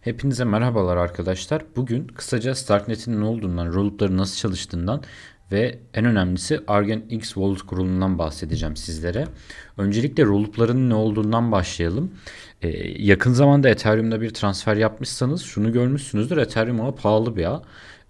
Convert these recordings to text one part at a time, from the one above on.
Hepinize merhabalar arkadaşlar. Bugün kısaca Starknet'in ne olduğundan, rollupların nasıl çalıştığından ve en önemlisi Argent X Wallet kurulundan bahsedeceğim sizlere. Öncelikle rollupların ne olduğundan başlayalım. Ee, yakın zamanda Ethereum'da bir transfer yapmışsanız şunu görmüşsünüzdür. Ethereum ağı pahalı bir ağ.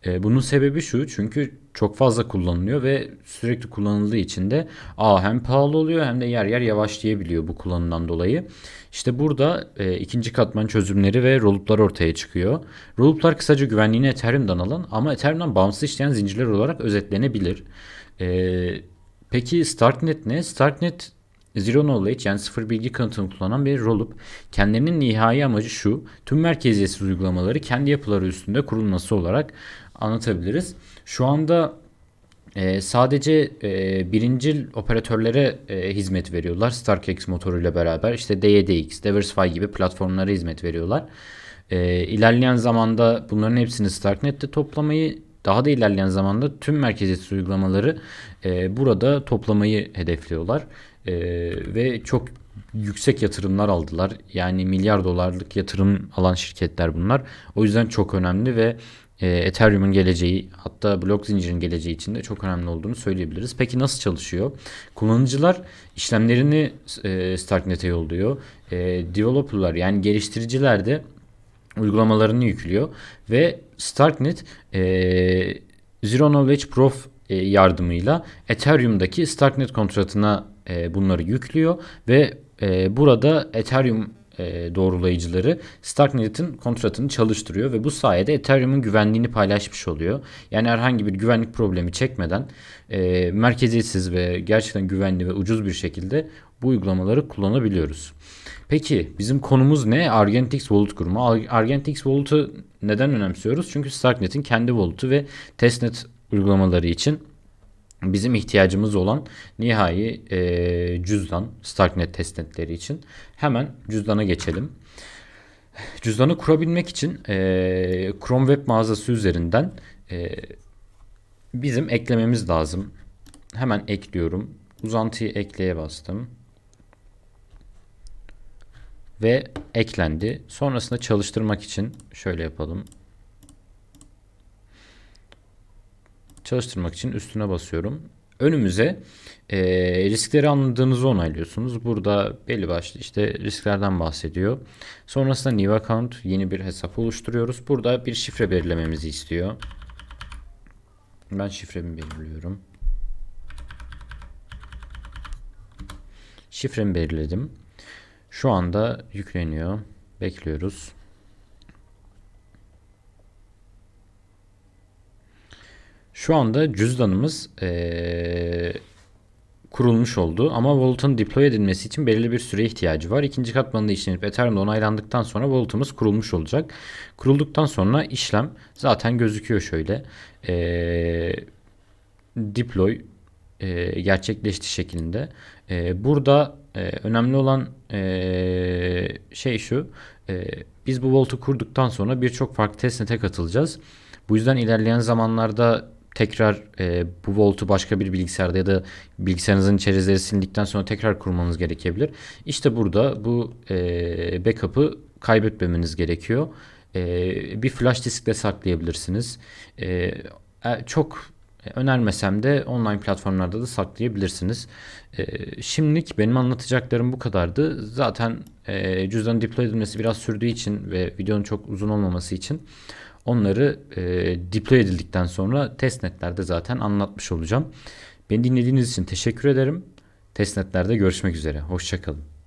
Ee, bunun sebebi şu çünkü çok fazla kullanılıyor ve sürekli kullanıldığı için de ağ hem pahalı oluyor hem de yer yer yavaşlayabiliyor bu kullanımdan dolayı. İşte burada e, ikinci katman çözümleri ve rollup'lar ortaya çıkıyor. Rollup'lar kısaca güvenliğini Ethereum'dan alan ama Ethereum'dan bağımsız işleyen zincirler olarak özetlenebilir. E, peki Starknet ne? Starknet Zero Knowledge yani sıfır bilgi kanıtını kullanan bir rollup. Kendilerinin nihai amacı şu. Tüm merkeziyetsiz uygulamaları kendi yapıları üstünde kurulması olarak anlatabiliriz. Şu anda e, sadece e, birincil operatörlere e, hizmet veriyorlar. StarkX motoruyla beraber işte DYDX, Diversify gibi platformlara hizmet veriyorlar. E, ilerleyen zamanda bunların hepsini Starknet'te toplamayı daha da ilerleyen zamanda tüm merkeziyetsiz uygulamaları e, burada toplamayı hedefliyorlar. E, ve çok yüksek yatırımlar aldılar. Yani milyar dolarlık yatırım alan şirketler bunlar. O yüzden çok önemli ve e, Ethereum'un geleceği hatta blok zincirin geleceği için de çok önemli olduğunu söyleyebiliriz. Peki nasıl çalışıyor? Kullanıcılar işlemlerini e, Starknet'e yolluyor. E, developerlar yani geliştiriciler de uygulamalarını yüklüyor ve Starknet e, Zero Knowledge Proof e, yardımıyla Ethereum'daki Starknet kontratına e, bunları yüklüyor ve e, burada Ethereum e, doğrulayıcıları Starknet'in kontratını çalıştırıyor ve bu sayede Ethereum'un güvenliğini paylaşmış oluyor. Yani herhangi bir güvenlik problemi çekmeden e, merkeziyetsiz ve gerçekten güvenli ve ucuz bir şekilde bu uygulamaları kullanabiliyoruz. Peki bizim konumuz ne? Argentix Wallet kurumu. Argentix Wallet'ı neden önemsiyoruz? Çünkü Starknet'in kendi wallet'ı ve testnet uygulamaları için bizim ihtiyacımız olan nihai e, cüzdan Starknet testnetleri için hemen cüzdana geçelim. Cüzdanı kurabilmek için e, Chrome web mağazası üzerinden e, bizim eklememiz lazım. Hemen ekliyorum. Uzantıyı ekleye bastım. Ve eklendi. Sonrasında çalıştırmak için şöyle yapalım. Çalıştırmak için üstüne basıyorum. Önümüze e, riskleri anladığınızı onaylıyorsunuz. Burada belli başlı işte risklerden bahsediyor. Sonrasında new account yeni bir hesap oluşturuyoruz. Burada bir şifre belirlememizi istiyor. Ben şifremi belirliyorum. Şifremi belirledim. Şu anda yükleniyor. Bekliyoruz. Şu anda cüzdanımız ee, kurulmuş oldu ama Wallet'ın deploy edilmesi için belirli bir süre ihtiyacı var. İkinci katmanında işlenip Ethereum'da onaylandıktan sonra Wallet'ımız kurulmuş olacak. Kurulduktan sonra işlem zaten gözüküyor şöyle. Ee, deploy e, gerçekleşti şeklinde. E, burada e, önemli olan e, şey şu. E, biz bu Wallet'ı kurduktan sonra birçok farklı testnete katılacağız. Bu yüzden ilerleyen zamanlarda tekrar e, bu voltu başka bir bilgisayarda ya da bilgisayarınızın içerisinde sildikten sonra tekrar kurmanız gerekebilir. İşte burada bu e, backup'ı kaybetmemeniz gerekiyor. E, bir flash diskte saklayabilirsiniz. E, e çok önermesem de online platformlarda da saklayabilirsiniz. E, şimdilik benim anlatacaklarım bu kadardı. Zaten e, cüzdan deploy edilmesi biraz sürdüğü için ve videonun çok uzun olmaması için Onları e, deploy edildikten sonra testnetlerde zaten anlatmış olacağım. Beni dinlediğiniz için teşekkür ederim. Testnetlerde görüşmek üzere. Hoşçakalın.